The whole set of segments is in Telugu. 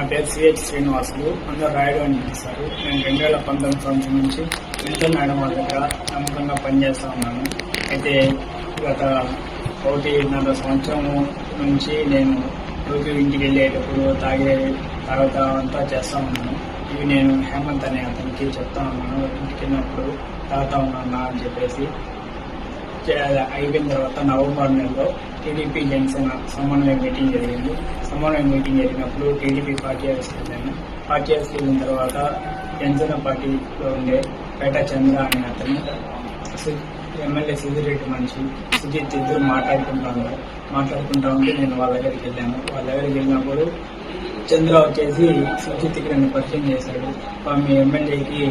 నా పేరు సిహెచ్ శ్రీనివాసులు. అందరూ రాయడం అని పిలుస్తారు నేను రెండు వేల పంతొమ్మిది సంవత్సరం నుంచి వింటర్ మేడం వాళ్ళ దగ్గర నమ్మకంగా పనిచేస్తూ ఉన్నాను. అయితే గత ఒకటిన్నర సంవత్సరం నుంచి నేను రోజు ఇంటికి వెళ్ళేటప్పుడు తాగే తర్వాత అంతా చేస్తూ ఉన్నాను. ఇవి నేను హేమంత్ అనే అతనికి చెప్తా ఉన్నాను. ఇంటికి వెళ్ళినప్పుడు తాగుతా ఉన్నాను అని చెప్పేసి. అయిపోయిన తర్వాత నవంబర్ నెలలో టీడీపీ జనసేన సమన్వయ మీటింగ్ జరిగింది. సమన్వయ మీటింగ్ జరిగినప్పుడు టీడీపీ పార్టీ వెళ్ళాను పార్టీ వెళ్ళిన తర్వాత జనసేన పార్టీలో ఉండే పేట చంద్ర అనే అతను ఎమ్మెల్యే సుధిరెడ్డి మనిషి సుజిత్ ఇద్దరు మాట్లాడుకుంటా ఉన్నారు. మాట్లాడుకుంటా ఉంటే నేను వాళ్ళ దగ్గరికి వెళ్ళాను. వాళ్ళ దగ్గరికి వెళ్ళినప్పుడు చంద్ర వచ్చేసి సుజిత్కి నన్ను పరిచయం చేశాడు. మీ ఎమ్మెల్యేకి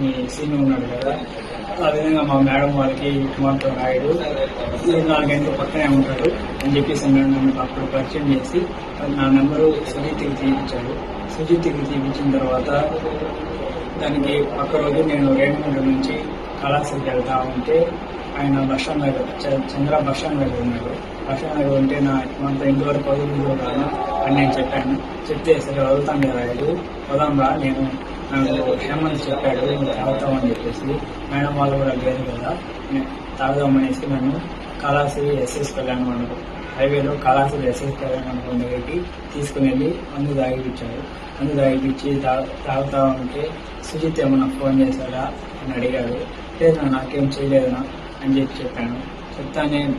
మీ సీన్ ఉన్నాడు కదా ఆ విధంగా మా మేడం వాళ్ళకి కుమార్తె రాయుడు నాలుగు నాలుగైదు పక్కనే ఉంటాడు అని చెప్పేసి నన్ను అప్పుడు పరిచయం చేసి నా నెంబరు సుజిత్కి తీపించాడు సుజిత్కి తీపించిన తర్వాత దానికి పక్క రోజు నేను రేణుగుంట నుంచి కళాశాలకి వెళ్తా ఉంటే ఆయన బస్ స్టాండ్ దగ్గర చంద్ర బస్ స్టాండ్ దగ్గర ఉన్నాడు. బస్ స్టాండ్ దగ్గర ఉంటే నా మనతో ఇంతవరకు వదులు రాను అని నేను చెప్పాను. చెప్తే సరే వదులుతాను కదా రాయుడు. వదాం నేను నాకు హేమంత్ చెప్పాడు నువ్వు తాగుతామని చెప్పేసి మేడం వాళ్ళు కూడా లేదు కదా. నేను తాగుదామనేసి నన్ను కళాశ్రీ ఎస్ఎస్ కళ్యాణ మండపం హైవేలో కళాశ్రీ ఎస్ఎస్ కళ్యాణ మండపం దగ్గరికి తీసుకుని వెళ్ళి మందు తాగిపించాడు మందు తాగిపించి తాగుతా ఉంటే సుజిత్ ఏమన్నా ఫోన్ చేశాడా అని అడిగాడు. లేదు నాకేం చేయలేదనా అని చెప్పి చెప్పాను. చెప్తానే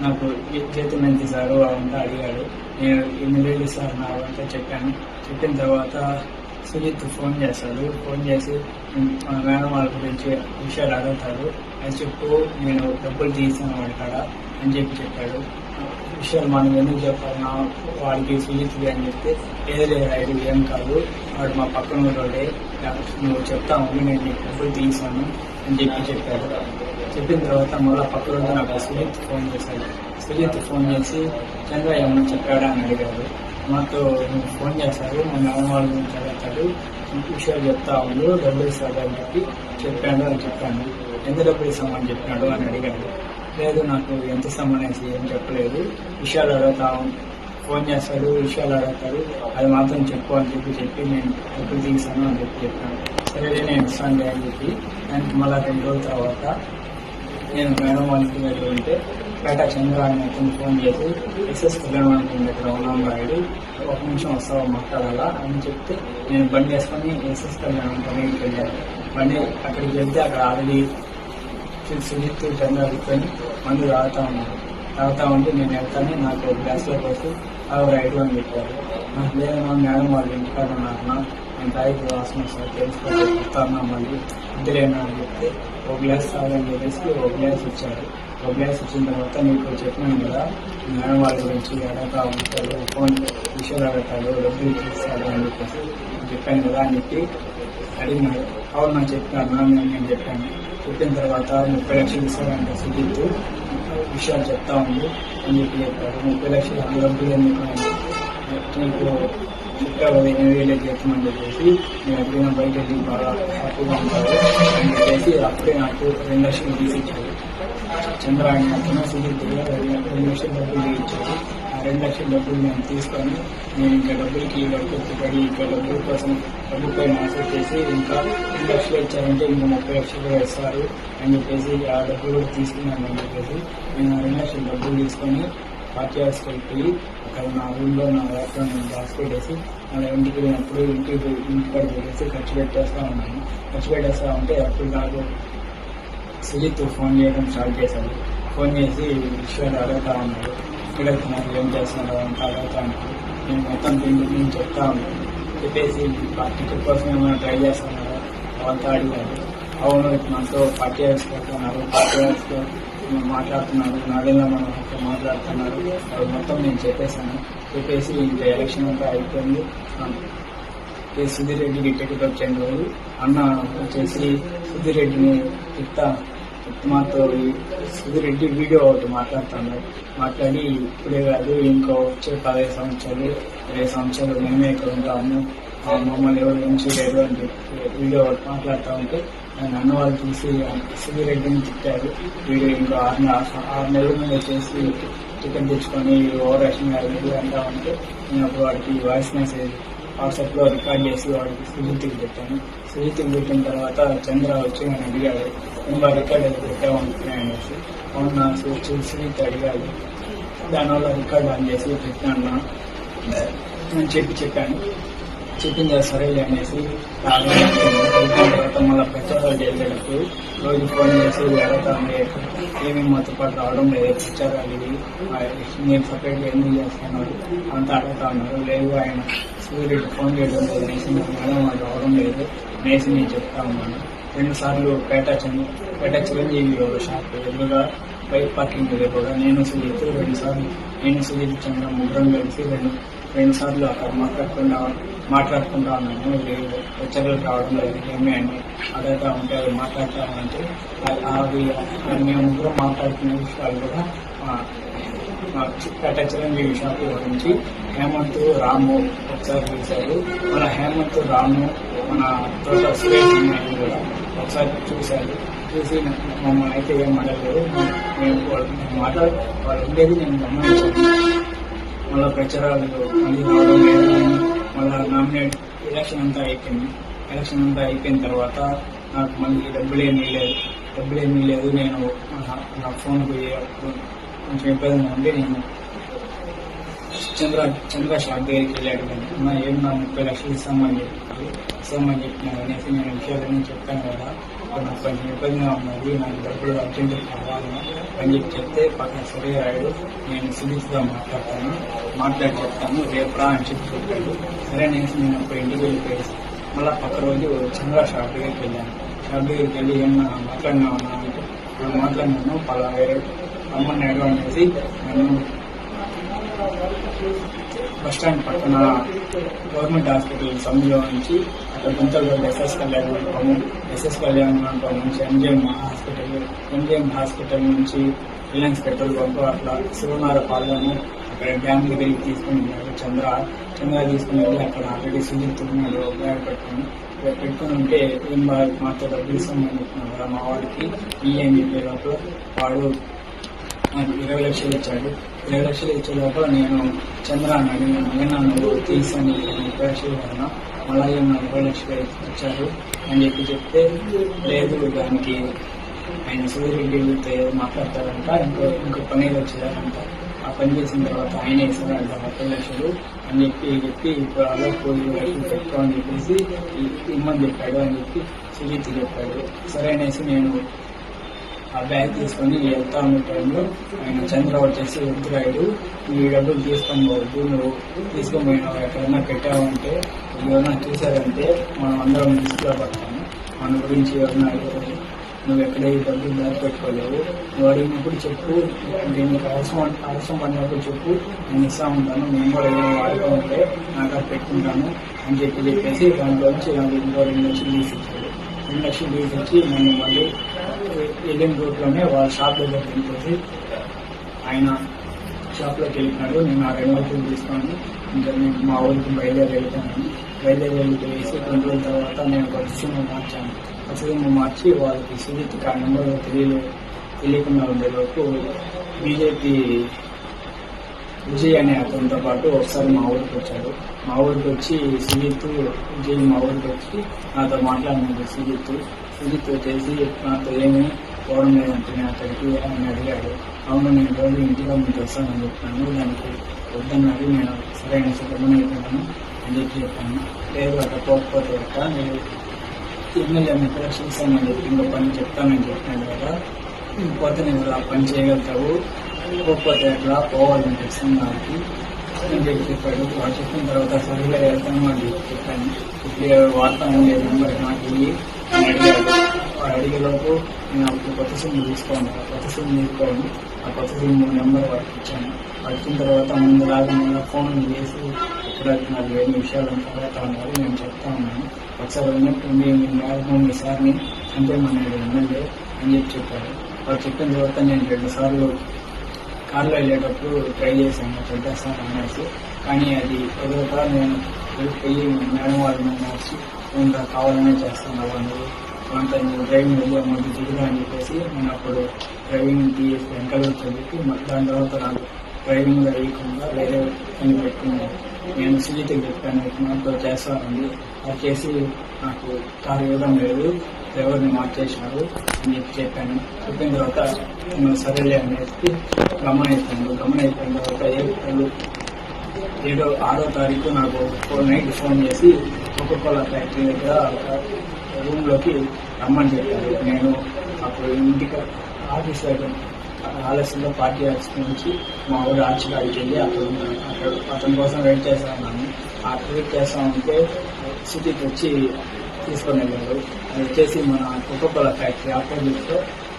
నాకు జీ- జీతం ఎంత ఇస్తారు అవంతా అడిగాడు. నేను ఎన్ని వేలు ఇస్తారు నా అవంతా చెప్పాను. చెప్పిన తర్వాత సుజిత్ ఫోన్ చేస్తాడు ఫోన్ చేసి మా మేడం వాళ్ళ గురించి విషయాలు అడుగుతాడు అని చెప్పు నేను డబ్బులు తీసాను వాడి కాడ అని చెప్పి చెప్పాడు. విషయాలు మనం ఎందుకు చెప్పాలి? నా వాడికి సుజిత్వి అని చెప్తే ఏదో లేదు రైడు ఏం కాదు. వాడు మా పక్కన ఉన్నోడే. నువ్వు చెప్తావు నేను నీకు డబ్బులు తీసాను అని చెప్పి చెప్పాడు. చెప్పిన తర్వాత మళ్ళీ పక్క రోజు నాకు సుజిత్ ఫోన్ చేశాడు. సుజిత్ ఫోన్ చేసి చంద్ర ఏమన్నా చెప్పాడా? అని అడిగాడు. మాతో నువ్వు ఫోన్ చేశారు మా మేడం వాళ్ళ నుంచి అడుగుతాడు విషయాలు చెప్తా ఉండు డబ్బులు ఇస్తాడు అని చెప్పి చెప్పాడు అని చెప్పాను. ఎంత డబ్బులు ఇస్తామని చెప్పినాడు అని అడిగాడు. లేదు నాకు ఎంత ఇస్తామనేసి ఏం చెప్పలేదు. విషయాలు అడుగుతా ఫోన్ చేస్తాడు విషయాలు అడుగుతాడు. అది మాత్రం చెప్పు అని చెప్పి చెప్పి నేను డబ్బులు తీసాను అని చెప్పి చెప్పాను. సరే నేను ఇస్తాను అని చెప్పి దానికి మళ్ళీ రెండు రోజుల తర్వాత నేను మేడం వాళ్ళకి దగ్గర ఉంటే పేట చంద్ర అని అతను ఫోన్ చేసి ఎస్ఎస్ కళ్యాణ్ వాళ్ళకి దగ్గర ఉన్నాం రాయుడు ఒక నిమిషం వస్తావా మాట్లాడాలా? అని చెప్తే నేను బండి వేసుకొని ఎస్ఎస్ కళ్యాణ్ మండపానికి వెళ్ళాను. బండి అక్కడికి వెళ్తే అక్కడ ఆల్రెడీ సుజిత్ చంద్ర కూర్చొని మందు తాగుతా ఉన్నాను తాగుతా ఉంటే నేను వెళ్తాను నాకు ఒక గ్లాస్లో పోసి ఆ రైడు అని చెప్పారు నాకు లేదన్నా మేడం వాళ్ళు ఇంటికాడ ఉన్నారన్నా నేను తాగి వాసన సార్ తెలుసుకోవాలి చెప్తాను మళ్ళీ ఇద్దరేనా అని చెప్తే ఒక గ్లాస్ తాగని చెప్పేసి ఒక గ్లాస్ ఇచ్చారు ఒక గ్లాస్ ఇచ్చిన తర్వాత నీకు చెప్పినాను కదా మేడం వాళ్ళ గురించి అడగతా ఉంటాడు ఫోన్ విషయాలు అడగతాడు డబ్బులు ఇస్తాడు అని చెప్పేసి చెప్పాను కదా అని చెప్పి అడిగినాడు అవును నాకు చెప్పాను నేను చెప్పాను చెప్పిన తర్వాత ముప్పై లక్షలు ఇస్తాడంటే సుజిత్ విషయాలు చెప్తా ఉంది. అని చెప్పి చెప్పాడు ముప్పై లక్షలు డబ్బులు అని నీకు చెప్పావు కదా ఎనిమిది వేలే చేస్తామని చెప్పేసి నేను ఎప్పుడైనా బయట వెళ్ళి బాగా హ్యాపీగా ఉంటాడు అని చెప్పేసి అప్పుడే నాకు రెండు లక్షలు తీసి చంద్రాయణ అతను సుజిత్ రెండు లక్షల డబ్బులు ఇచ్చాడు ఆ రెండు లక్షల డబ్బులు నేను తీసుకొని నేను ఇంకా డబ్బులకి వర్క్ పడి ఇంకా డబ్బుల కోసం డబ్బుపై ఆశ చేసి ఇంకా రెండు లక్షలు ఇచ్చారంటే ఇంకా ముప్పై లక్షలు ఇస్తారు అని చెప్పేసి ఆ డబ్బులు కూడా తీసుకున్నాను అని చెప్పేసి నేను ఆ రెండు లక్షల డబ్బులు తీసుకొని పార్టీ హౌస్కి వెళ్ళిపోయి నా రూమ్లో నా ల్యాప్టాప్ నేను దాచి మన ఇంటికి వెళ్ళినప్పుడు ఇంటికి ఇంటికాడ పెట్టేసి ఖర్చు పెట్టేస్తూ ఉన్నాను ఖర్చు పెట్టేస్తూ ఉంటే అప్పుడు నాకు సుజిత్ ఫోన్ చేయడం స్టార్ట్ చేశాడు. ఫోన్ చేసి విషయాలు అడుగుతా ఉన్నాడు. అడుగుతున్నారు ఏం చేస్తున్నారు? అంతా అడుగుతా ఉన్నాడు. నేను మొత్తం దీని నేను చెప్తా ఉన్నాను. చెప్పేసి టికెట్ కోసం ఏమైనా ట్రై చేస్తున్నారా? అవంతా అడిగాడు. అవును మనతో పార్టీ వేసుకుంటున్నారు పార్టీ వేసుకో మాట్లాడుతున్నారు? నాగేంద్ర మనోహర్తో మాట్లాడుతున్నారు. అది మొత్తం నేను చెప్పేశాను. చెప్పేసి ఇంకా ఎలక్షన్ అంతా అయిపోయింది. ఈ సుధీర్ రెడ్డికి టికెట్ వచ్చిన అన్న వచ్చేసి సుధీర్ రెడ్డిని తిట్టా మాతో సుధిరెడ్డి వీడియో ఒకటి మాట్లాడుతున్నాడు మాట్లాడి ఇప్పుడే కాదు ఇంకో వచ్చే పదహైదు సంవత్సరాలు ఇరవై సంవత్సరాలు మేమే ఇక్కడ ఉంటాము. మమ్మల్ని ఎవరు ఏం చేయలేరు అని చెప్పి వీడియో ఒకటి మాట్లాడుతూ ఉంటే ఆయన అన్న వాళ్ళు చూసి సుధిరెడ్డిని తిట్టారు. వీడియో ఇంకో ఆరు ఆరు నెలల ముందు వచ్చేసి టికెట్ తెచ్చుకొని ఓవర్ యాక్షన్ కాదు అంటా ఉంటే నేను అప్పుడు వాడికి వాయిస్ మెసేజ్ వాట్సాప్లో రికార్డ్ చేసి వాడికి సుజిత్కి పెట్టాను. సుజిత్కి పెట్టిన తర్వాత చంద్ర వచ్చి నన్ను అడిగాడు. ఇంకా రికార్డ్ అయితే పెట్టామనుకున్నా అనేసి అవునా చూసి అడిగాడు దానివల్ల రికార్డ్ ఆన్ చేసి పెట్టాను అని చెప్పి చెప్పాను. చెప్పింది సరేలే అనేసి తర్వాత మళ్ళీ ప్రచారాలు చేసేటప్పుడు రోజు ఫోన్ చేసి అడుగుతాను ఏమేమి మాతో పాటు రావడం లేదు ప్రచారాలు ఇవి నేను సపరేట్గా ఎందుకు చేస్తాను అంతా అడుగుతా ఉన్నారు. లేదు ఆయన సూర్యుడు ఫోన్ చేయడం లేదు అనేసి నాకు మేడం రావడం లేదు. అనేసి నేను చెప్తా ఉన్నాను. రెండు సార్లు పేట పేటా చిరంజీవి ఒక షాప్ ఎదురుగా బైక్ పార్కింగ్ దగ్గర కూడా నేను సుజిత్ రెండు సార్లు నేను సుజిత్ చంద్ర ముగ్గురం కలిసి రెండు రెండు సార్లు అక్కడ మాట్లాడుకుంటా మాట్లాడుకుంటా ఉన్నాను హెచ్చరికలు రావడం లేదు. ఏమి అని అడుగుతా ఉంటే అవి మాట్లాడతామంటే అవి మేము ముగ్గురం మాట్లాడుతున్న విషయాలు కూడా కట్ట చిరంజీవి షాప్ గురించి హేమంత్ రాము ఒకసారి చూశారు. మన హేమంత్ రాము మన తోట సురేష్ కూడా ఒకసారి చూశారు. చూసి మమ్మల్ని అయితే ఏం మాట్లాడలేదు. మేము వాళ్ళు మాట్లాడు వాళ్ళు ఉండేది నేను గమనించాను. మళ్ళీ ప్రచారాలు మళ్ళీ రావడం మళ్ళీ నామినేట్ ఎలక్షన్ అంతా అయిపోయింది. ఎలక్షన్ అంతా అయిపోయిన తర్వాత నాకు మళ్ళీ డబ్బులు ఏమీ లేదు. డబ్బులు ఏమీ లేదు. నేను నా- నా ఫోన్కి కొంచెం ఇబ్బందిగా ఉండి నేను చంద్ర చంద్ర షాప్ దగ్గరికి వెళ్ళాడు. అన్న ఏం నా ముప్పై లక్షలు ఇస్తామని చెప్పి ఇస్తామని చెప్పినాను అనేసి నేను విషయాలన్నీ చెప్పాను కదా. నాకు కొంచెం ఇబ్బందిగా ఉన్నది. నాకు డబ్బులు అర్జెంట్ కావాలి అని చెప్పి చెప్తే పక్కన సరే రాయుడు నేను సిరీస్గా మాట్లాడతాను. మాట్లాడి చెప్తాను. రేపు రా అని చెప్పి చెప్పాడు. సరే అనేసి నేను అప్పుడు ఇంటికి వెళ్ళిపోయి మళ్ళీ పక్క రోజు చంద్ర షాప్ దగ్గరికి వెళ్ళాను. షాప్ దగ్గరికి వెళ్ళి ఏమన్నా మాట్లాడినావు అంటే మాట్లాడినాను. పలా వేరే రమ్మన్నాడు అనేసి నన్ను బస్ స్టాండ్ పక్కన గవర్నమెంట్ హాస్పిటల్ సమయంలో నుంచి అక్కడ గుంతలు ఎస్ఎస్ కళ్యాణ్ మండపము ఎస్ఎస్ కళ్యాణ్ మండపం నుంచి ఎంజిఎం హాస్పిటల్ ఎంజిఎం హాస్పిటల్ నుంచి రిలయన్స్ పెట్రోల్ పంపు అట్లా శివనార పాల్గొని అక్కడ డ్యామ్ దగ్గరికి తీసుకుని చంద్ర చంద్ర తీసుకుని వెళ్ళి అక్కడ ఆల్రెడీ సుజిత్ ఉన్నాడు బ్యాగ్ పెట్టుకుని పెట్టుకుని ఉంటే ఏం బాగా మాతో డబ్బులు ఇస్తామని చెప్తున్నాడు కదా మా వాడికి ఈ అని చెప్పే లోపల వాడు నాకు ఇరవై లక్షలు ఇచ్చాడు. ఇరవై లక్షలు ఇచ్చే లోపల నేను చంద్ర అన్నాడు నేను నువ్వు తీసాను ఇరవై లక్షలు కన్నా అలాగే నాకు ఇరవై లక్షలు ఇచ్చారు అని చెప్పి చెప్తే లేదు దానికి ఆయన సూర్యరెడ్డితో మాట్లాడతారంట ఇంకో ఇంకో పని వచ్చేదారంట ఆ పని చేసిన తర్వాత ఆయన ఇస్తారంట ముప్పై లక్షలు అని చెప్పి చెప్పి ఇప్పుడు అలా పోయి లక్షలు పెట్టుకోమని చెప్పేసి ఇమ్మని చెప్పాడు అని చెప్పి సుజిత్ చెప్పాడు. సరే అనేసి నేను ఆ బ్యాగ్ తీసుకొని వెళ్తా ఉన్న టైంలో ఆయన చంద్ర వచ్చేసి వద్దురాయుడు ఈ డబ్బులు తీసుకొని పోవద్దు నువ్వు తీసుకొని పోయినావు ఎక్కడైనా పెట్టావంటే ఎవరైనా చూసారంటే మనం అందరం దృష్టిలో పడతాము మన గురించి ఎవరైనా అడిగారు నువ్వు ఎక్కడ ఈ డబ్బులు దాచిపెట్టుకోలేవు? నువ్వు అడిగినప్పుడు చెప్పు దీనికి అవసరం అవసరం పడినప్పుడు చెప్పు. నేను ఇస్తా ఉంటాను నేను కూడా ఏదైనా వాడుతూ ఉంటే నాకు అది పెట్టుకుంటాను అని చెప్పి చెప్పేసి దాంట్లో నుంచి నాకు ఇంకో రెండు లక్షలు తీసుకొచ్చాడు. రెండు లక్షలు తీసుకొచ్చి నేను మళ్ళీ ఎల్లిన రూట్లోనే వాళ్ళ షాప్ దగ్గర వెళ్ళిపోయి ఆయన షాప్లోకి వెళ్ళినాడు నేను ఆ రెండు లక్షలు తీసుకొని ఇంకా నేను మా ఊరికి బయలుదేరి వెళ్తాను బయలుదేరి వెళ్ళిపోయేసి కొన్ని రోజుల తర్వాత నేను ఒక సిమ్ మార్చాను. ఒక మార్చి వాళ్ళకి సుజిత్కి ఆ నెంబర్ తెలియలే తెలియకుండా ఉండేలోపు బీజేపీ విజయ్ అనే అతనితో పాటు ఒకసారి మా ఊరికి వచ్చాడు. మా ఊరికి వచ్చి సుజిత్ విజయ్ మా ఊరికి వచ్చి నాతో మాట్లాడినాడు. సుజిత్ సుజిత్ వచ్చేసి నాతో ఏమి పోవడం లేదంటే నేను అక్కడికి ఆయన అడిగాడు. అవును నేను రోజు ఇంటిలో మీకు వస్తానని చెప్పాను దానికి వద్దన్నాడు నేను సరైన సుఖమని అయిపోయాను అని చెప్పి చెప్పాను. లేదు అక్కడ పోకపోతే అక్క నేను ఎమ్మెల్యే ఎక్కడ లక్షలు చెప్పి ఇంకో పని చెప్తానని చెప్పాను కదా. పోతే నేను ఆ పని చేయగలుగుతావు. పోకపోతే అట్లా పోవాలని సంఘానికి అని చెప్పి చెప్పాడు. వాడు చెప్పిన తర్వాత సరిగ్గా వెళ్తాను అని చెప్పి చెప్పాను. ఇప్పుడు వాడతాను లేదు నెంబర్ నాకు అడిగాడు వాడు అడిగేలోపు నేను అప్పుడు కొత్త సిమ్ తీసుకోండి ఆ కొత్త సిమ్ తీసుకోండి. ఆ కొత్త సిమ్ నెంబర్ వాడికి ఇచ్చాను వచ్చిన తర్వాత ముందు మళ్ళీ ఫోన్ చేసి ఇప్పుడు నాకు వేరే విషయాలు తర్వాత ఉన్నారు నేను చెప్తా ఉన్నాను. ఒకసారి ఉన్నట్టుండి మీ మ్యాక్సిమం మీ సార్ని చంపేమన్నాడు ఎమ్మెల్యే అని చెప్పి చెప్పారు. వాడు చెప్పిన తర్వాత నేను రెండు సార్లు కార్లో వెళ్ళేటప్పుడు ట్రై చేశాను. చెప్పేస్తాను అనేసి కానీ అది ఎదురుగా నేను వెళ్ళిపోయి మేడం వాళ్ళని మార్చి ఇంకా కావాలనే చేస్తాను. వాళ్ళు కొంత నువ్వు డ్రైవింగ్ వెళ్ళి అమౌంట్ దిగుదా అని చెప్పేసి నేను అప్పుడు డ్రైవింగ్ తీసి వెనకాల చెప్పి దాని తర్వాత నాకు డ్రైవింగ్ వేయకుండా వేరే పని పెట్టుకున్నాను నేను సుజిత్కి చెప్పాను నాతో చేస్తానండి అది చేసి నాకు కారు ఇవ్వడం లేదు డ్రైవర్ని మార్చేశారు అని చెప్పి చెప్పాను చెప్పిన తర్వాత నేను సరేలే అని చెప్పి గమనైపోయాను గమనైపోయిన తర్వాత ఏడు ఏడో ఆరో తారీఖు నాకు ఫోర్ నైట్ ఫోన్ చేసి కోకోకోలా ఫ్యాక్టరీ దగ్గర రూమ్లోకి రమ్మని చెప్పారు. నేను అప్పుడు ఇంటికి ఆఫీస్ అయితే ఆలస్యంలో పార్టీ ఆఫీస్ నుంచి మా ఊరు ఆర్చికాడికి వెళ్ళి అక్కడ అక్కడ అతని కోసం వెయిట్ చేస్తా ఉన్నాను. ఆ వెయిట్ చేస్తా ఉంటే సిటీకి వచ్చి తీసుకొని వెళ్ళారు. అది వచ్చేసి మన కోకోకోలా ఫ్యాక్టరీ ఆపోజిట్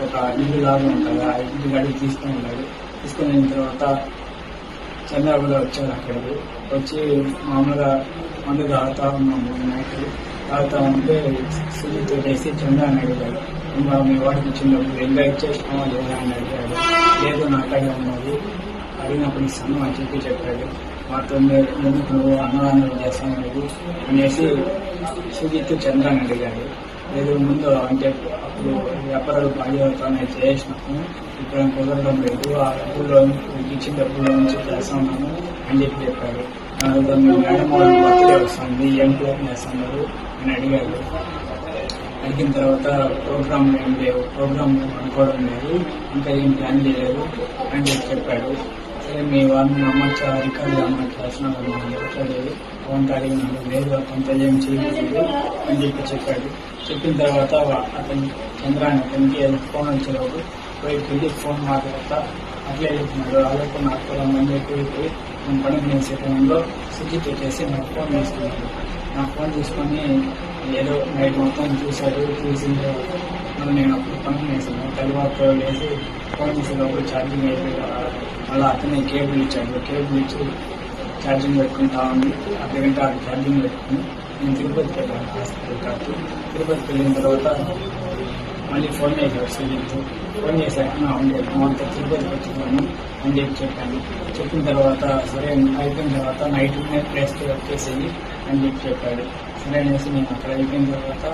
ఒక ఇల్లు లాగా ఉంటుంది. ఆ ఇంటి గడికి తీసుకొని వెళ్ళాడు తీసుకొని వెళ్ళిన తర్వాత చంద్రబాబు గారు వచ్చారు అక్కడికి. వచ్చి మామూలుగా మందు తాగుతా ఉన్నాము. నైట్ తాగుతా ఉంటే సుజిత్ వేసి అని అడిగాడు. ఇంకా మీ వాడికి ఇచ్చిన డబ్బులు ఇంకా లేదా అని అడిగాడు. లేదు నాకడే ఉన్నది అడిగినప్పుడు ఇస్తాను అని చెప్పి చెప్పాడు. మాతో తొమ్మిది ఎందుకు నువ్వు అన్నదానం చేస్తాను లేదు అనేసి సుజిత్ చంద్రని అడిగాడు. లేదు ముందు అంటే అప్పుడు వ్యాపారాలు బాధ్యతనే చేసినప్పుడు ఇప్పుడు కుదరడం లేదు. ఆ డబ్బుల్లో ఇచ్చిన డబ్బుల్లో నుంచి చేస్తామని అని చెప్పి చెప్పాడు. మీ మేడం బర్త్డే వస్తుంది ఏం ప్లాన్ చేస్తున్నారు అని అడిగారు. అడిగిన తర్వాత ప్రోగ్రామ్ ఏం లేవు ప్రోగ్రామ్ అనుకోవడం లేదు ఇంకా ఏం ప్లాన్ చేయలేదు అని చెప్పి చెప్పాడు. సరే మీ వారిని అమ్మచ్చా రికార్డు అమ్మచ్చ చేస్తున్నాను మాట్లాడేది అవంతా అడిగినాడు లేదు. అతనితో ఏం చేయలేదు అని చెప్పి చెప్పాడు. చెప్పిన తర్వాత అతను అతని చంద్రాన్ని అతనికి ఫోన్ వచ్చేవాడు పోయి వెళ్ళి ఫోన్ మాట్లాడతా అట్లే చెప్తున్నాడు అలాగే నాకు కూడా మంది ఎక్కువ నేను పని చేసే టైంలో సుజిత్ వచ్చేసి నాకు ఫోన్ తీసుకున్నాడు నాకు ఫోన్ తీసుకొని ఏదో నైట్ మొత్తం చూశాడు చూసిన తర్వాత నేను అప్పుడు పని చేశాను. తర్వాత లేసి ఫోన్ చేసేటప్పుడు ఛార్జింగ్ అయిపోయి మళ్ళీ అతనే కేబుల్ ఇచ్చాడు. కేబుల్ ఇచ్చి ఛార్జింగ్ పెట్టుకుంటా ఉంది. అర్ధగంట ఛార్జింగ్ పెట్టుకుని నేను తిరుపతికి వెళ్ళాను హాస్పిటల్ కాబట్టి తిరుపతికి వెళ్ళిన తర్వాత మళ్ళీ ఫోన్ చేశాడు సుజిత్ ఫోన్ చేశాక నా ఉంది అంత తిరుపతికి వచ్చినాను అని చెప్పి చెప్పాను చెప్పిన తర్వాత సరే అయిపోయిన తర్వాత నైట్ ప్లేస్ వచ్చేసేది అని చెప్పి చెప్పాడు సరే అనేసి నేను అక్కడ అయిపోయిన తర్వాత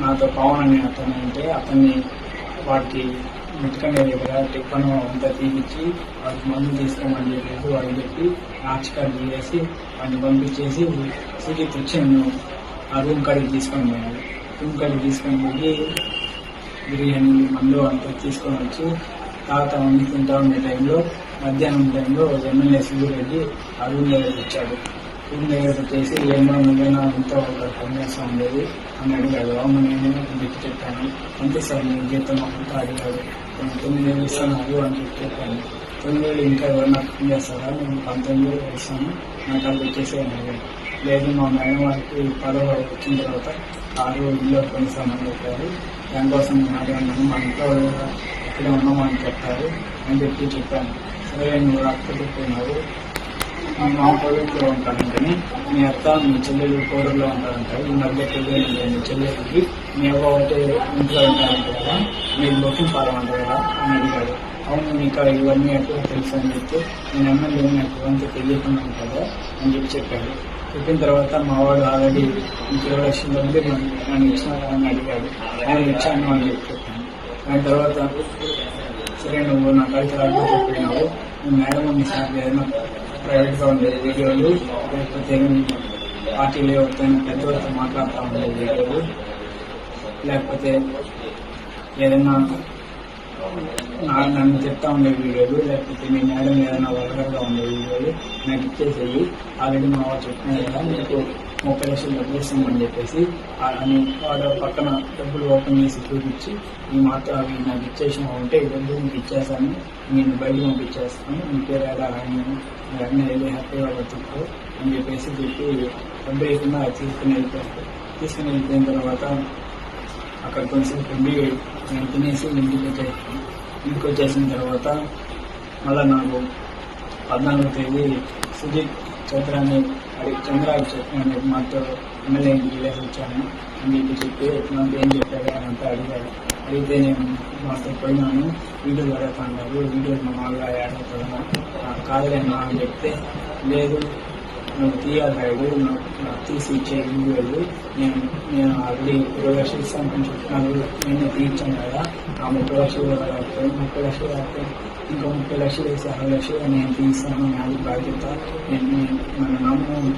నాతో పవన్ అనే అతను ఉంటే అతన్ని వాటికి ముట్టుకనే దగ్గర టిఫన్ అంతా తీపిచ్చి వాడికి మందు తీసుకోమని చెప్పేసి వాడికి చెప్పి ఆర్చికార్డు తీసేసి వాడిని పంపించేసి సుజిత్ తెచ్చి నన్ను ఆ రూమ్ కాడికి తీసుకొని పోయాడు. రూమ్ కాడికి తీసుకొని పోయి బిర్యానీ మందు అంతా తీసుకొని వచ్చి తాత వండుకుంటా తింటా ఉండే టైంలో మధ్యాహ్నం టైంలో ఎమ్మెల్యే సూర్యరెడ్డి ఆ రూమ్ దగ్గరకు వచ్చాడు. రూమ్ దగ్గరకు వచ్చేసి ఏమో నువ్వేనా అంతా ఒక పనిచేస్తా ఉండేది అని అడిగాడు. అవును నేను చెప్పాను. అంతే సార్ నేను జీతం అంతా అడిగాడు. నేను తొమ్మిది వేలు ఇస్తాను అని చెప్పి చెప్పాను తొమ్మిది వేలు ఇంకా ఎవరైనా నాకు చేస్తారా? నేను పంతొమ్మిది వేలు ఇస్తాను. నాకు అది వచ్చేసి అడిగాడు. లేదు మా మేడం వారికి పదవ వచ్చిన తర్వాత ఆరు ఇల్లు కొనిస్తామని చెప్పారు దానికోసం నేను మా ఇంట్లో ఎక్కడ ఉన్నామని చెప్పారు అని చెప్పి చెప్పాను. సరే నువ్వు రాకపోతున్నావు మా కోవిడ్లో ఉంటానంటే మీ అత్త మీ చెల్లెలు కోడల్లో ఉంటారంటారు. ఈ మధ్య పెళ్ళి మీ చెల్లెలకి మీ అవ్వ ఒకటి ఇంట్లో ఉంటారంటారా మీరు బుకింగ్ పాలమంట అని అడిగాడు. అవును నీకు ఇవన్నీ ఎట్లా తెలుసు అని చెప్తే నేను ఎమ్మెల్యే నాకు తెలియకుండా తెలియకున్నాను కదా అని చెప్పి చెప్పాడు. చెప్పిన తర్వాత మా వాడు ఆల్రెడీ ఇంక ఇరవై లక్షల మంది నన్ను ఇచ్చినారా అని అడిగాడు. ఆయన ఇచ్చాను అని చెప్పాను దాని తర్వాత సరే నువ్వు నా కలిసి రాకపోతే చెప్పినావు మేడం మీ సార్ ఏదైనా ప్రైవేట్గా ఉండే వీడియోలు లేకపోతే పార్టీలు ఎవరితోనే పెద్దవాళ్ళతో మాట్లాడుతూ ఉండే వీడియోలు లేకపోతే ఏదైనా నన్ను చెప్తా ఉండే వీడియోలు లేకపోతే మీ మేడం ఏదైనా వల్గర్గా ఉండే వీడియోలు నాకు ఇచ్చేసేయి. ఆల్రెడీ మా వాళ్ళు చెప్పినా కదా మీకు ముప్పై లక్షలు డబ్బులు ఇస్తామని చెప్పేసి అని వాడు పక్కన డబ్బులు ఓపెన్ చేసి చూపించి ఈ మాత్రం అవి నాకు ఇచ్చేసిన ఉంటే ఇవన్నీ డబ్బులు మీకు ఇచ్చేసాను నేను బయటకు పంపించేస్తాను మీ పేరు ఎలా రాయను మీరు అన్నీ వెళ్ళి హ్యాపీగా బతుకు అని చెప్పేసి చెప్పి డబ్బు లేకుండా తీసుకుని వెళ్ళిపోయారు. తీసుకుని వెళ్ళిపోయిన తర్వాత అక్కడ కొంచెం ఉండి నేను తినేసి ఇంటికి వచ్చేసాను ఇంటికి వచ్చేసిన తర్వాత మళ్ళీ నాకు పద్నాలుగో తేదీ సుజిత్ చంద్రాన్ని అడిగి చంద్రాకి చెప్పాను మాతో ఎమ్మెల్యే ఇంటికి వెళ్ళేసి వచ్చాను. అని చెప్పి చెప్పి నాకు ఏం చెప్పాడు అని అంతా అడిగాడు. అడిగితే నేను మాతో పోయినాను. వీడియో పెడతాను వీడియో మా మామూలుగా యాడ్ అవుతుందా కాదు అని చెప్తే లేదు నువ్వు తీయాలి నాకు తీసి ఇచ్చే వీడియోలు నేను నేను ఆల్రెడీ ఇరవై లక్షలు ఇస్తాను అని చెప్తున్నాను నేను తీర్చాను కదా. ఆ ముప్పై లక్షలు రాకపోయి ముప్పై లక్షలు రాకపోయి ఇంకా ముప్పై లక్షలు వేసి అరవై లక్షలు నేను తీస్తాను నాది బాధ్యత. నేను మన నమ్మకం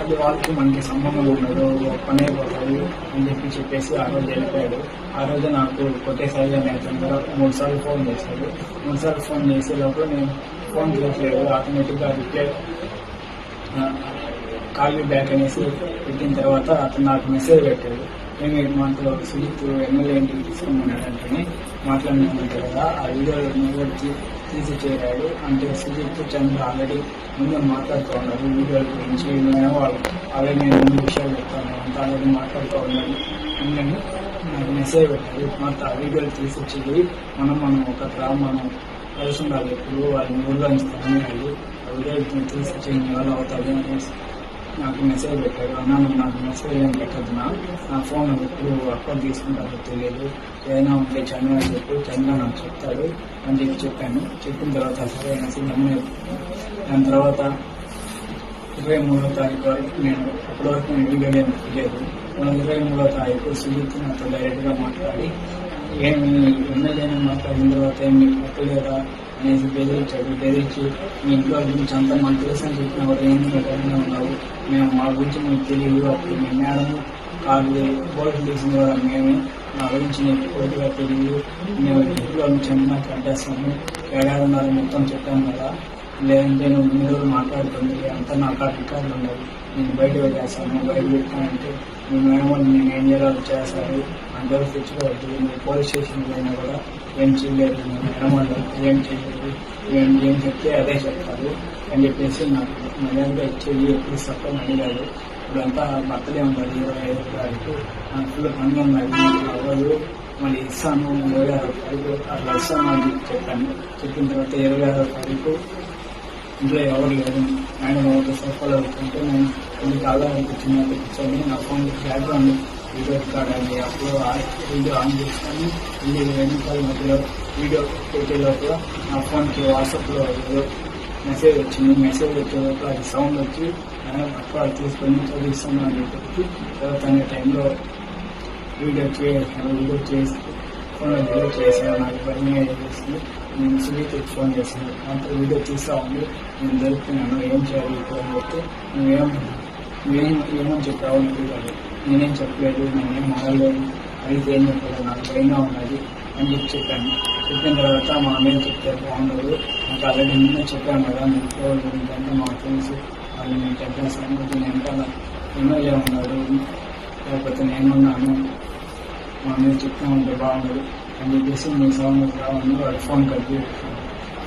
అది వాళ్ళకి మనకి సంబంధం ఉండదు. పనే పోతాడు అని చెప్పి చెప్పేసి ఆ రోజు వెళ్ళిపోయాడు. ఆ రోజు నాకు కొట్టేసారి అని మూడు సార్లు ఫోన్ చేశాడు. మూడు సార్లు ఫోన్ చేసే లోపల నేను ఫోన్ చేయట్లేదు ఆటోమేటిక్గా రిప్లై కాల్ మీ బ్యాక్ అనేసి పెట్టిన తర్వాత అతను నాకు మెసేజ్ పెట్టాడు. మేము మంత్లో సుజిత్ ఎమ్మెల్యే ఇంటికి తీసుకోమన్నాడు అంటే మాట్లాడినామంటే కదా ఆ వీడియో తీ- తీసి చేరాడు అంటే సుజిత్ చంద్ర ఆల్రెడీ ముందు మాట్లాడుతూ ఉన్నారు వీడియోల గురించి నేను వాళ్ళు ఆల్రెడీ నేను ముందు విషయాలు చెప్తాను అంతా ఆల్రెడీ మాట్లాడుతూ ఉన్నాను అందుకని నాకు మెసేజ్ పెట్టాడు మాత్రం ఆ వీడియోలు తీసి మనం మనం ఒక గ్రామం కలిసి ఉండాలి ఎప్పుడు వాళ్ళని ఊళ్ళో తరలి ఆ వీడియోలు తీసి చేయని అవుతుంది అనేసి నాకు మెసేజ్ పెట్టాడు అన్న నువ్వు నాకు మెసేజ్ ఏం పెట్టద్దునా నా ఫోన్ ఎప్పుడు అకౌంట్ తీసుకుంటాను తెలియదు ఏదైనా ఉంటే చంద్ర అని చెప్పి చంద్ర నాకు చెప్తాడు అని చెప్పి. చెప్పాను చెప్పిన తర్వాత సరే అనేసి నమ్మే దాని తర్వాత ఇరవై మూడో తారీఖు వరకు నేను అప్పటి వరకు నేను వీడియో ఏం తెలియదు ఇరవై మూడో తారీఖు సుజిత్ నాతో డైరెక్ట్గా మాట్లాడి ఏమి ఎమ్మెల్యేని మాట్లాడిన తర్వాత ఏమి మీకు లేదా అనేసి బెదిరించాడు బెదిరించి మీ ఇంట్లో గురించి అంతా మన తెలుసు చెప్పిన వాడు ఏంటి ఉన్నావు మేము మా గురించి మీకు తెలియదు. అప్పుడు మీ మేడం కాదు బోర్డు తీసిన ద్వారా మేమే మా గురించి నీకు పూర్తిగా తెలియదు. మేము ఇంట్లో నుంచి నాకు అడ్డేస్తాము ఏడాదిన్నర మొత్తం చెప్పాము కదా. లేదంటే నువ్వు మీరు మాట్లాడుతుంది అంతా నాకు అధికారులు ఉండవు నేను బయట పెట్టేస్తాను బయట పెట్టానంటే మీ మేడం వాళ్ళు నేను ఏం చేయాలో చేస్తారు. అందరూ తెచ్చుకోవద్దు. నువ్వు పోలీస్ స్టేషన్లో అయినా కూడా ఏం చేయలేదు. మీ మేడం వాళ్ళు ఏం చేయలేదు. ఏం ఏం చెప్తే అదే చెప్తారు అని చెప్పేసి నాకు మర్యాదగా ఇచ్చేది ఎప్పుడు సత్వం అడిగాడు ఇప్పుడంతా బర్త్డే ఉన్నది ఇరవై ఐదు తారీఖు. నాకు ఫుల్ పని ఉన్నది అవ్వదు మళ్ళీ ఇస్తాను. ఇరవై ఆరో తారీఖు. అట్లా ఇస్తాను అని చెప్పాను. చెప్పిన తర్వాత ఇరవై ఆరో తారీఖు ఇంట్లో ఎవరు లేరు ఆయన ఒక సోఫాలో కూర్చుంటే నేను కొన్ని కాలాలకు కూర్చున్నట్టు కూర్చొని నా ఫోన్ బ్యాక్గ్రౌండ్ వీడియో రికార్డ్ అయ్యి అప్పుడు వీడియో ఆన్ చేసుకొని ఇల్లు ఇరవై మధ్యలో వీడియో పెట్టే నా ఫోన్కి వాట్సాప్లో ఏదో మెసేజ్ వచ్చింది. మెసేజ్ వచ్చేలోపు అది సౌండ్ వచ్చి అక్కడ తీసుకొని చదివిస్తాను అని చెప్పి తర్వాత అనే టైంలో వీడియో చేయాలి వీడియో చేసి ఫోన్లో వీడియో చేసాను నాకు పని చేస్తుంది నేను సునీతకి ఫోన్ చేశాను. అంత వీడియో చూసా ఉంది నేను దొరుకుతున్నాను ఏం చేయాలి ఇప్పుడు అని చెప్తే నువ్వేం నువ్వేం ఏమని చెప్పావు అని అడిగాడు నేనేం చెప్పలేదు నేనేం మారలేదు. అడిగితే ఏం చెప్పలేదు నాకు భయంగా ఉన్నది అని చెప్పి చెప్పాను. చెప్పిన తర్వాత మా అమ్మాయి చెప్తే బాగుండదు. నాకు ఆల్రెడీ ముందే చెప్పాను కదా మీ ఏంటంటే మా ఫ్రెండ్స్ వాళ్ళు నేను చెప్పేస్తాను నేను వెనకాల ఎమ్మెల్యే ఉన్నాడు లేకపోతే నేనున్నాను మా అమ్మాయి చెప్తా ఉంటే బాగుండదు. అని చెప్పేసి మీ సౌండ్ రావాలని వాడు ఫోన్ కట్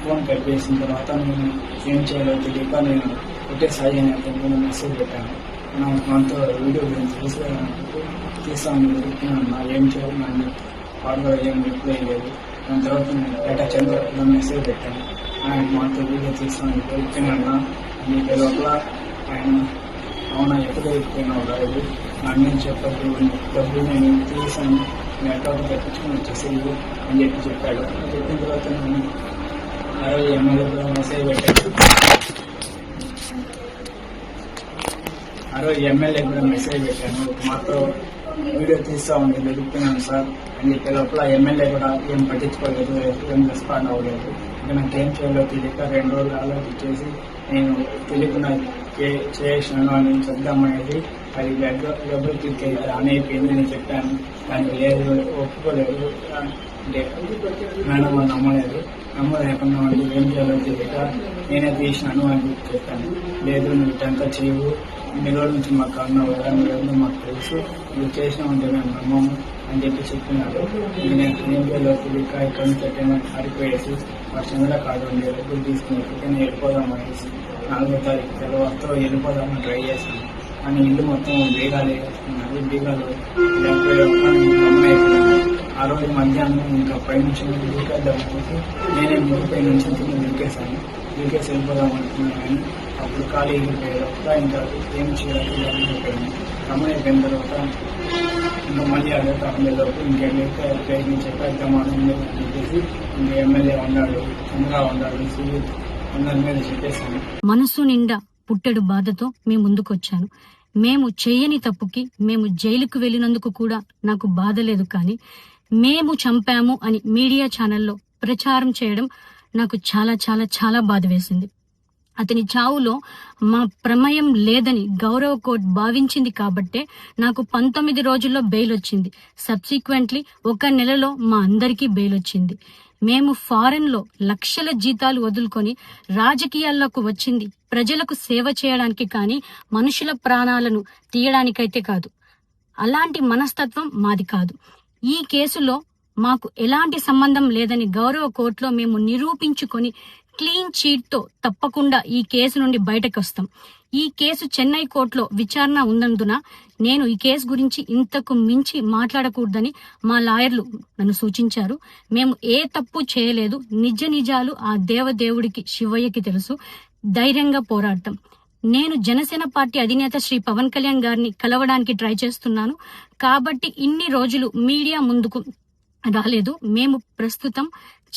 ఫోన్ కట్ చేసిన తర్వాత నేను ఏం చేయాలో తెలియక నేను ఒకటే సాయి అని అతను మెసేజ్ పెట్టాను. నా మనతో వీడియో గురించి తీసుకోవాలనుకుంటూ తీస్తాను నా ఏం చేయాలి నన్ను వాడు ఏం రిప్లై లేదు. దాని తర్వాత నేను డేటా చంద్ర మెసేజ్ పెట్టాను. ఆయన మనతో వీడియో తీస్తాను దొరికినా మీకు లోపల ఆయన అవునా ఎక్కడ అయిపోయినావు రాదు నన్ను చెప్పద్దు డబ్బులు నేను తీసాను. నెట్వర్క్ పెట్టించుకుని తెప్పించుకొని అని చెప్పి చెప్పాడు. చెప్పిన తర్వాత నేను ఆ రోజు ఎమ్మెల్యే కూడా మెసేజ్ పెట్టాడు ఆ రోజు ఎమ్మెల్యే కూడా మెసేజ్ పెట్టాను. మాతో వీడియో తీస్తా ఉంది వెతుకుతున్నాను సార్ అని చెప్పే లోపల ఎమ్మెల్యే కూడా ఏం పట్టించుకోలేదు ఏం రెస్పాండ్ అవ్వలేదు. ఇంకా నాకు ఏం చేయాలో తెలియక రెండు రోజులు ఆలోచించేసి నేను తెలియకుండా చేసినాను అని చెప్దామనేది అది డబ్బులు క్లిక్ అయితే ఆన్ అయిపోయిందని చెప్పాను. దానికి లేదు ఒప్పుకోలేదు. అంటే మేడం వాళ్ళు నమ్మలేదు. నమ్మలేకుండా వాళ్ళు ఏం చేయాలో తెలియక నేనే తీసినాను అని చెప్పాను. లేదు నువ్వు టంక చేయవు. ఇన్ని రోజుల నుంచి మాకు అన్నావు కదా నువ్వు మాకు తెలుసు. నువ్వు చేసినామంటే మేము నమ్మము అని చెప్పి చెప్పినారు నేను ఏం చేయాలో తెలియక ఇక్కడ నుంచి ఎక్కడైనా పారిపోయేసి వర్షంలో కాదు డబ్బులు తీసుకుని ఎక్కడికైనా వెళ్ళిపోదాం అనేసి నాలుగో తారీఖు తెల్లవారితో వెళ్ళిపోదామని ట్రై చేశాను. కానీ ఇల్లు మొత్తం బీగాలు వేసుకున్నారు బీగాలు లేకపోతే గమనైపోయాను ఆ రోజు మధ్యాహ్నం ఇంకా పైనుంచి దూకేద్దాం అనేసి నేనే ముందు పై నుంచి కింద దూకేశాను దూకేసి వెళ్ళిపోదాం అనుకున్నాను కానీ అప్పుడు ఖాళీ అయిపోయారు ఇంకా ఏం చేయాలి? గమనైపోయాను గమనైపోయిన తర్వాత ఇంకా మళ్ళీ అదే తప్పలేదు ఇంకెళ్ళైతే ప్రయత్నించే ప్రయత్నం లేదు చెప్పేసి ఇంకా ఎమ్మెల్యే ఉన్నాడు చంద్ర ఉన్నాడు సూర్యుడు అందరి మీద చెప్పేశాను. మనసు నిండా పుట్టెడు బాధతో మీ ముందుకొచ్చాను. మేము చేయని తప్పుకి మేము జైలుకు వెళ్ళినందుకు కూడా నాకు బాధ లేదు కానీ మేము చంపాము అని మీడియా ఛానల్లో ప్రచారం చేయడం నాకు చాలా చాలా చాలా బాధ వేసింది. అతని చావులో మా ప్రమేయం లేదని గౌరవ కోర్టు భావించింది కాబట్టే నాకు పంతొమ్మిది రోజుల్లో బెయిల్ వచ్చింది. సబ్సిక్వెంట్లీ ఒక నెలలో మా అందరికీ బెయిల్ వచ్చింది. మేము ఫారెన్లో లక్షల జీతాలు వదులుకొని రాజకీయాల్లోకి వచ్చింది. ప్రజలకు సేవ చేయడానికి కానీ మనుషుల ప్రాణాలను తీయడానికైతే కాదు. అలాంటి మనస్తత్వం మాది కాదు. ఈ కేసులో మాకు ఎలాంటి సంబంధం లేదని గౌరవ కోర్టులో మేము నిరూపించుకొని క్లీన్ చీట్తో తప్పకుండా ఈ కేసు నుండి బయటకు వస్తాం. ఈ కేసు చెన్నై కోర్టులో విచారణ ఉన్నందున నేను ఈ కేసు గురించి ఇంతకు మించి మాట్లాడకూడదని మా లాయర్లు నన్ను సూచించారు. మేము ఏ తప్పు చేయలేదు. నిజ నిజాలు ఆ దేవదేవుడికి శివయ్యకి తెలుసు. ధైర్యంగా పోరాడతాం. నేను జనసేన పార్టీ అధినేత శ్రీ పవన్ కళ్యాణ్ గారిని కలవడానికి ట్రై చేస్తున్నాను. కాబట్టి ఇన్ని రోజులు మీడియా ముందుకు రాలేదు. మేము ప్రస్తుతం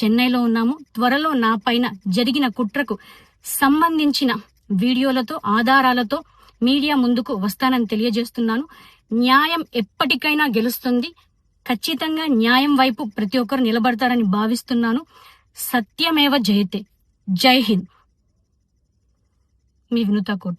చెన్నైలో ఉన్నాము. త్వరలో నా పైన జరిగిన కుట్రకు సంబంధించిన వీడియోలతో ఆధారాలతో మీడియా ముందుకు వస్తానని తెలియజేస్తున్నాను. న్యాయం ఎప్పటికైనా గెలుస్తుంది. ఖచ్చితంగా న్యాయం వైపు ప్రతి ఒక్కరు నిలబడతారని భావిస్తున్నాను. సత్యమేవ జయతే. జై హింద్. మీ వినుత కోట.